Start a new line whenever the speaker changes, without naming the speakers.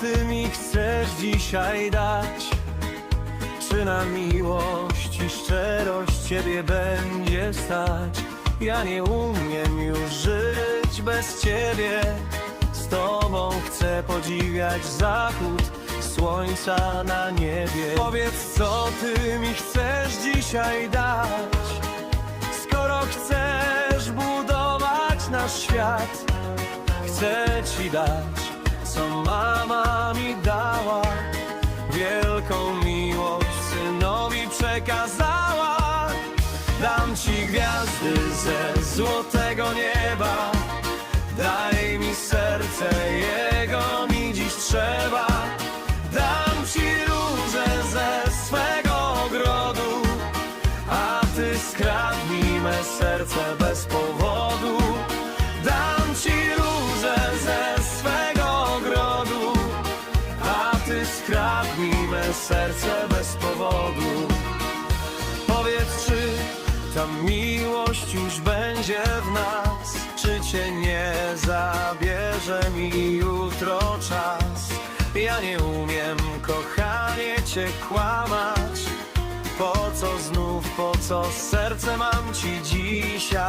ty mi chcesz dzisiaj dać? Czy na miłość i szczerość ciebie będzie stać? Ja nie umiem już żyć bez ciebie Z tobą chcę podziwiać zachód słońca na niebie Powiedz co ty mi chcesz dzisiaj dać Skoro chcesz budować nasz świat Chcę ci dać, co mama mi dała. Wielką miłość synowi przekazała. Dam ci gwiazdy ze złotego nieba. Daj mi serce, jego mi dziś trzeba. Dam ci róże ze swego ogrodu. A ty skradnij me serce serce bez powodu. Powiedz, czy ta miłość już będzie w nas? Czy cię nie zabierze mi jutro czas? Ja nie umiem, kochanie, cię kłamać. Po co znów, po co serce mam ci dzisiaj